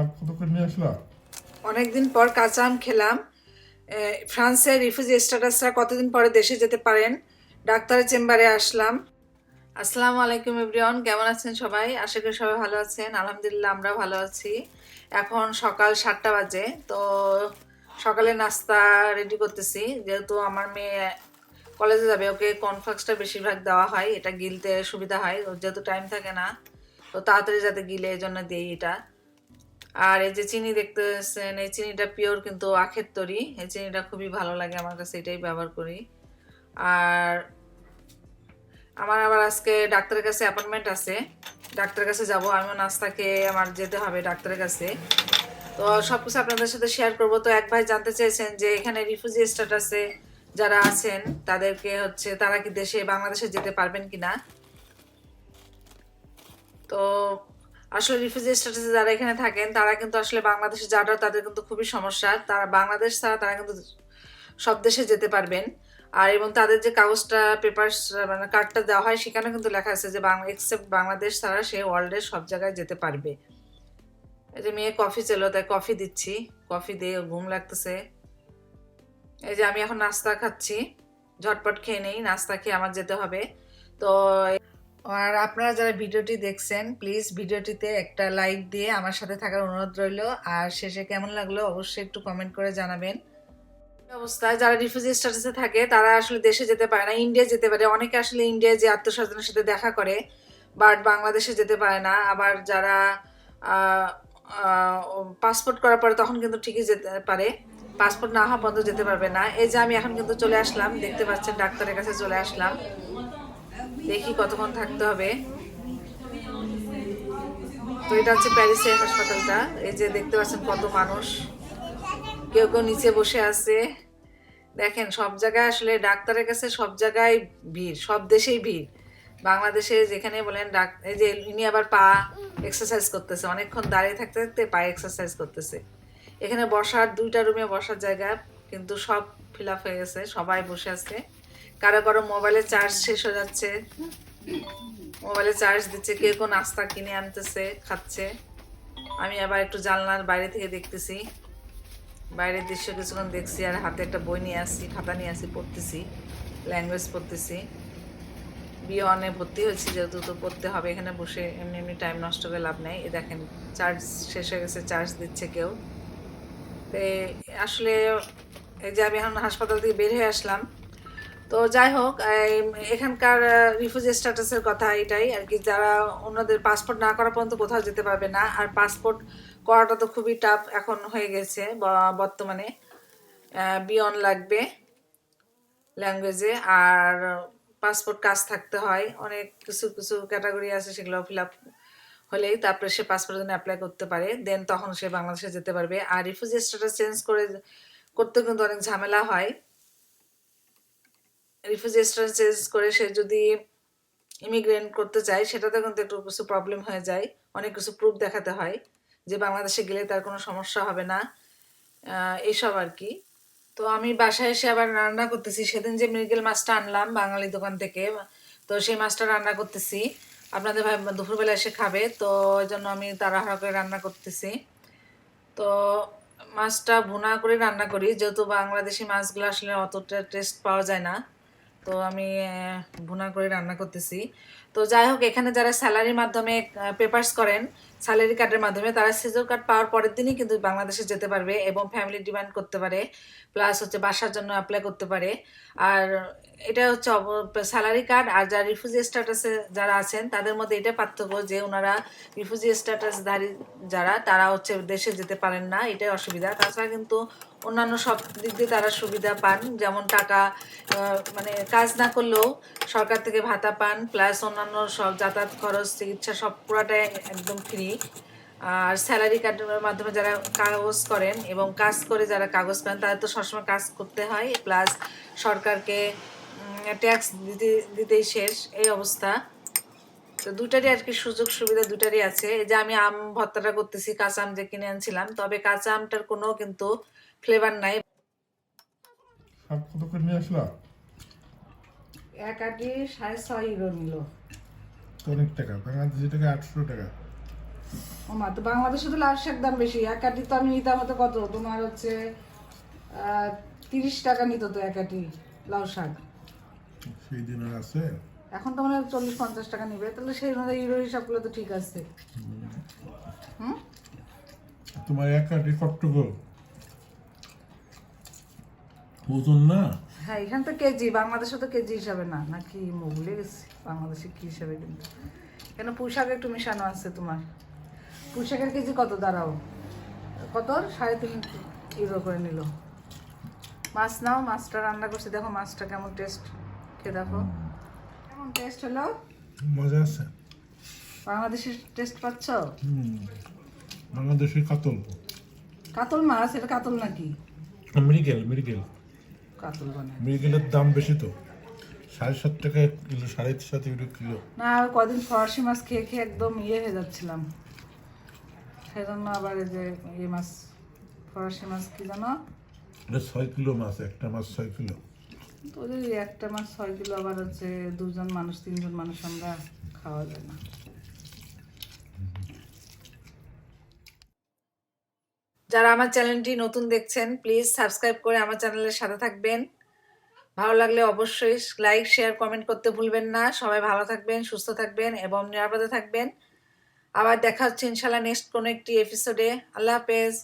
শাক কত করে নিয়ে আসলা? অনেকদিন পর কাঁচা আম খেলাম। ফ্রান্সের রিফিউজি স্ট্যাটাসরা কতদিন পরে দেশে যেতে পারেন? ডাক্তারের চেম্বারে আসলাম। আসসালামু আলাইকুম এভরিওয়ান, কেমন আছেন সবাই? আশা করি সবাই ভালো আছেন। আলহামদুলিল্লাহ, আমরা ভালো আছি। এখন সকাল সাতটা বাজে, তো সকালে নাস্তা রেডি করতেছি। যেহেতু আমার মেয়ে কলেজে যাবে, ওকে কনফ্লেক্সটা বেশিরভাগ দেওয়া হয়। এটা গিলতে সুবিধা হয়। ওর যেহেতু টাইম থাকে না, তো তাড়াতাড়ি যাতে গিলে এই জন্য দিই এটা। আর এই যে চিনি দেখতেছেন এই চিনিটা পিওর কিন্তু আখের তরি। এই চিনিটা খুবই ভালো লাগে আমার কাছে, এটাই ব্যবহার করি। আর আমার আবার আজকে ডাক্তারের কাছে অ্যাপয়েন্টমেন্ট আছে। ডাক্তারের কাছে যাব, আমিও নাস্তা খেয়ে আমার যেতে হবে ডাক্তারের কাছে। তো সব কিছু আপনাদের সাথে শেয়ার করব। তো এক ভাই জানতে চেয়েছেন যে এখানে রিফিউজি স্ট্যাটাসে যারা আছেন, তাদেরকে হচ্ছে তারা কি দেশে, বাংলাদেশে যেতে পারবেন কিনা? তো আসলে রিফিউজি স্ট্যাটাসে যারা এখানে থাকেন, তারা কিন্তু আসলে বাংলাদেশে যাওয়াটা তাদের কিন্তু খুবই সমস্যা। তারা বাংলাদেশ ছাড়া তারা কিন্তু সব দেশে যেতে পারবেন। আর এবং তাদের যে কাগজটা পেপার মানে কার্ডটা দেওয়া হয়, সেখানে কিন্তু লেখা আছে যে বাংলা এক্সেপ্ট বাংলাদেশ ছাড়া সে ওয়ার্ল্ডের সব জায়গায় যেতে পারবে। এই যে মেয়ে কফি ছিল তাই কফি দিচ্ছি। কফি দিয়ে ঘুম লাগতেছে। এই যে আমি এখন নাস্তা খাচ্ছি। ঝটপট খেয়ে নেই, নাস্তা খেয়ে আমার যেতে হবে। তো আর আপনারা যারা ভিডিওটি দেখছেন প্লিজ ভিডিওটিতে একটা লাইক দিয়ে আমার সাথে থাকার অনুরোধ রইল। আর শেষে কেমন লাগল অবশ্যই একটু কমেন্ট করে জানাবেন। অবস্থায় যারা রিফিউজি স্ট্যাটাসে থাকে, তারা আসলে দেশে যেতে পারে না ইন্ডিয়া যেতে পারে। অনেকে আসলে ইন্ডিয়ায় যে আত্মস্বজনের সাথে দেখা করে বাট বাংলাদেশে যেতে পারে না। আবার যারা পাসপোর্ট করার পরে তখন কিন্তু ঠিকই যেতে পারে। পাসপোর্ট না হওয়া পর্যন্ত যেতে পারবে না। এই যে আমি এখন কিন্তু চলে আসলাম, দেখতে পাচ্ছেন, ডাক্তারের কাছে চলে আসলাম। দেখি কতক্ষণ থাকতে হবে। তো এটা হচ্ছে প্যারিসের হাসপাতালটা। এই যে দেখতে পাচ্ছেন কত মানুষ। কেউ কেউ নিচে বসে আছে। দেখেন, সব জায়গায় আসলে ডাক্তারের কাছে সব জায়গায় ভিড়, সব দেশেই ভিড়। বাংলাদেশে যেখানে বলেন ডাক এই যে ইনি আবার পা এক্সারসাইজ করতেছে, অনেকক্ষণ দাঁড়িয়ে থাকতে থাকতে পা এক্সারসাইজ করতেছে। এখানে বসার, দুইটা রুমে বসার জায়গা, কিন্তু সব ফিল আপ হয়ে গেছে, সবাই বসে আছে। কারও কারও মোবাইলে চার্জ শেষ হয়ে যাচ্ছে? মোবাইলে চার্জ দিচ্ছে কেউ কোন নাস্তা কিনে আনতেছে, খাচ্ছে। আমি আবার একটু জানলার বাইরে থেকে দেখতেছি। বাইরের দৃশ্য কিছুক্ষণ দেখছি আর হাতে একটা বই নিয়ে আসছি, খাতা নিয়ে আসি পড়তেছি ল্যাঙ্গুয়েজ পড়তেছি। বিয়ে অনে ভর্তি হয়েছি, যেহেতু তো পড়তে হবে, এখানে বসে এমনি এমনি টাইম নষ্ট করে লাভ নেই। এ দেখেন চার্জ শেষ হয়ে গেছে চার্জ দিচ্ছে কেউ। তো আসলে এই যে আমি এখন হাসপাতাল থেকে বের হয়ে আসলাম তো যাই হোক এখানকার রিফিউজি স্ট্যাটাসের কথা এটাই আর কি। যারা অন্যদের পাসপোর্ট না করা পর্যন্ত কোথাও যেতে পারবে না। আর পাসপোর্ট করাটা তো খুবই টাফ এখন হয়ে গেছে বর্তমানে। বিয়ন লাগবে ল্যাঙ্গুয়েজে আর পাসপোর্ট কাজ থাকতে হয়। অনেক কিছু কিছু ক্যাটাগরি আছে সেগুলো ফিল আপ হলেই তারপরে সে পাসপোর্টের জন্য অ্যাপ্লাই করতে পারে। দেন তখন সে বাংলাদেশে যেতে পারবে। আর রিফিউজি স্ট্যাটাস চেঞ্জ করে, করতে কিন্তু অনেক ঝামেলা হয়। রিফিউজি স্ট্যাটাস চেঞ্জ করে সে যদি ইমিগ্রেন্ট করতে চায়, সেটাতে কিন্তু একটু কিছু প্রবলেম হয়ে যায়। অনেক কিছু প্রুফ দেখাতে হয় যে বাংলাদেশে গেলে তার কোনো সমস্যা হবে না এইসব আর কি। তো আমি বাসায় এসে আবার রান্না করতেছি। সেদিন যে মৃগেল মাছটা আনলাম বাঙালি দোকান থেকে, তো সেই মাছটা রান্না করতেছি। আপনাদের ভাই দুপুরবেলা এসে খাবে, তো ওই জন্য আমি তাড়াহাড়া করে রান্না করতেছি। তো মাছটা ভুনা করে রান্না করি। যেহেতু বাংলাদেশি মাছগুলো আসলে অতটা টেস্ট পাওয়া যায় না। তো আমি ভুনা করে রান্না করতেছি। তো যাই হোক, এখানে যারা স্যালারির মাধ্যমে পেপার্স করেন স্যালারি কার্ডের মাধ্যমে তারা সিজর কার্ড পাওয়ার পরের দিনই কিন্তু বাংলাদেশে যেতে পারবে এবং ফ্যামিলি ডিমান্ড করতে পারে প্লাস হচ্ছে বাসার জন্য অ্যাপ্লাই করতে পারে। আর এটা হচ্ছে স্যালারি কার্ড আর যারা রিফিউজি স্ট্যাটাসে যারা আছেন, তাদের মধ্যে এটা পার্থক্য যে ওনারা রিফিউজি স্ট্যাটাসধারী যারা, তারা হচ্ছে দেশে যেতে পারেন না, এটাই অসুবিধা। তাছাড়া কিন্তু অন্যান্য সব দিক দিয়ে তারা সুবিধা পান, যেমন টাকা মানে কাজ না করলেও সরকার থেকে ভাতা পান প্লাস অন্যান্য সব যাতায়াত খরচ, চিকিৎসা সব পুরাটাই একদম ফ্রি আর স্যালারি কার্ডের মাধ্যমে যারা কাগজ করেন এবং কাজ করে যারা কাগজ পান তাদের তো সবসময় কাজ করতে হয়। প্লাস সরকারকে ট্যাক্স দিতে দিতেই শেষ। এই অবস্থা। তো দুটারই আর কি সুযোগ সুবিধা দুটারই আছে। এই যে আমি আম ভর্তাটা করতেছি কাঁচা আম যে কিনে আনছিলাম তবে কাঁচা আমটার কোনো কিন্তু ফ্লেভার নাই। শাক কত করে নিয়ে আসলা? এক আটি সাড়ে ছয় ইউরো নিল। অনেক টাকা বাংলাদেশি টাকা আটশো টাকা। তো বাংলাদেশে তো লাল শাক দাম বেশি। এক কাটি তো আমি নিতাম হতো কত? তোমার হচ্ছে তিরিশ টাকা নিত তো এক কাটি লাউ শাক। সেই আছে? এখন তো মানে চল্লিশ পঞ্চাশ টাকা নিবে। তাহলে সেই অনুযায়ী ইউরো হিসাব করলে তো ঠিক আছে। হুম? তোমার এক কট্টুকো ওজন না? হ্যাঁ এখানে তো কেজি বাংলাদেশে তো কেজি হিসাবে না। নাকি ভুলে গেছি? বাংলাদেশে কি হিসাবে কিন্তু। কেন পুঁশাক একটু মিশানো আছে তোমার? পুঁশাকের কেজি কত? দাঁড়াও। কত? সাড়ে তিন ইউরো করে নিল। মাছ নাও মাছটা রান্না করছি। দেখো মাছটা কেমন টেস্ট খেয়ে দেখো। কেমন টেস্ট হলো? মজা আছে। বাংলাদেশের টেস্ট পাচ্ছ? বাংলাদেশের কাতল। কাতল মাছ? এটা কাতল নাকি? মৃগেল মৃগেল। কাতল বানায় মৃগেলের দাম বেশি তো। সাড়ে সাত টাকা কিলো সাড়ে সাত ইউরো কিলো। না কদিন ফরাসি মাছ খেয়ে খেয়ে একদম ইয়ে হয়ে যাচ্ছিলাম। সেজন্য আবার এই যে ইয়ে মাছ ফরাসি মাছ কি জানো? এটা ছয় কিলো মাছ একটা মাছ ছয় কিলো। তো ওই একটা মাছ ছয় কিলো আবার হচ্ছে দুজন মানুষ তিনজন মানুষ আমরা খাওয়া যায় না। যারা আমার চ্যানেলটি নতুন দেখছেন প্লিজ সাবস্ক্রাইব করে আমার চ্যানেলের সাথে থাকবেন। ভালো লাগলে অবশ্যই লাইক শেয়ার কমেন্ট করতে ভুলবেন না। সবাই ভালো থাকবেন সুস্থ থাকবেন এবং নিরাপদে থাকবেন। আবার দেখা হচ্ছে ইনশাল্লাহ নেক্সট কোনো একটি এপিসোডে আল্লাহ হাফেজ।